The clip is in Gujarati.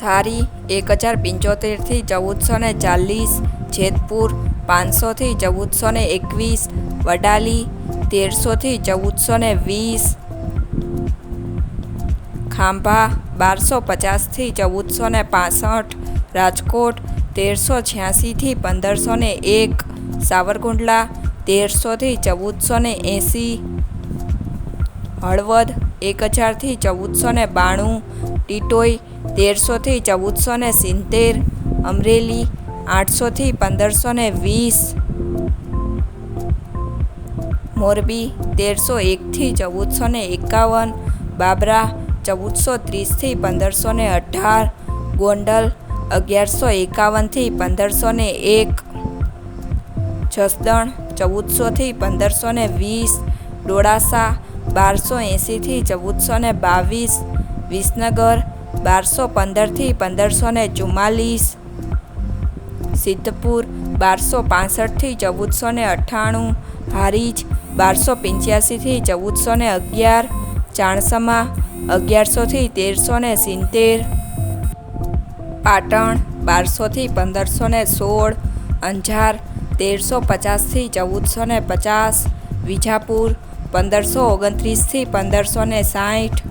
થારી એક હજાર પંચોતેરથી ચૌદસો ને ચાલીસ, જેતપુર પાંચસોથી ચૌદસો ને એકવીસ, વડાલી તેરસોથી ચૌદસો ને વીસ, ખાંભા બારસો પચાસથી ચૌદસો ને પાસઠ, રાજકોટ તેરસો છ્યાસીથી પંદરસો ને એક, સાવરકુંડલા તેરસોથી ચૌદસો ને એંસી, હળવદ એક હજારથી ચૌદસો ને બાણું ટીટોઈ તેરસોથી ચૌદસો ને સિત્તેર, અમરેલી આઠસોથી પંદરસો ને વીસ, મોરબી તેરસો એકથી ચૌદસો ને એકાવન, બાબરા ચૌદસો ત્રીસથી પંદરસો ને અઢાર, ગોંડલ અગિયારસો એકાવનથી પંદરસો ને એક, જસદણ ચૌદસોથી પંદરસો ને વીસ, ડોળાસા બારસો એંસીથી ચૌદસો ને બાવીસ વિસનગર, બારસો પંદરથી પંદરસો ને ચુમ્માલીસ. સિદ્ધપુર, બારસો પાસઠથી ચૌદસો ને અઠ્ઠાણું. હારીજ, બારસો પંચ્યાસીથી ચૌદસો ને અગિયાર. ચાણસમા, અગિયારસોથી તેરસો ને સિત્તેર. પાટણ, બારસોથી પંદરસો ને સોળ. અંજાર, તેરસો પચાસથી ચૌદસો ને પચાસ. વિજાપુર, પંદરસો ઓગણત્રીસથી પંદરસો ને સાઠ.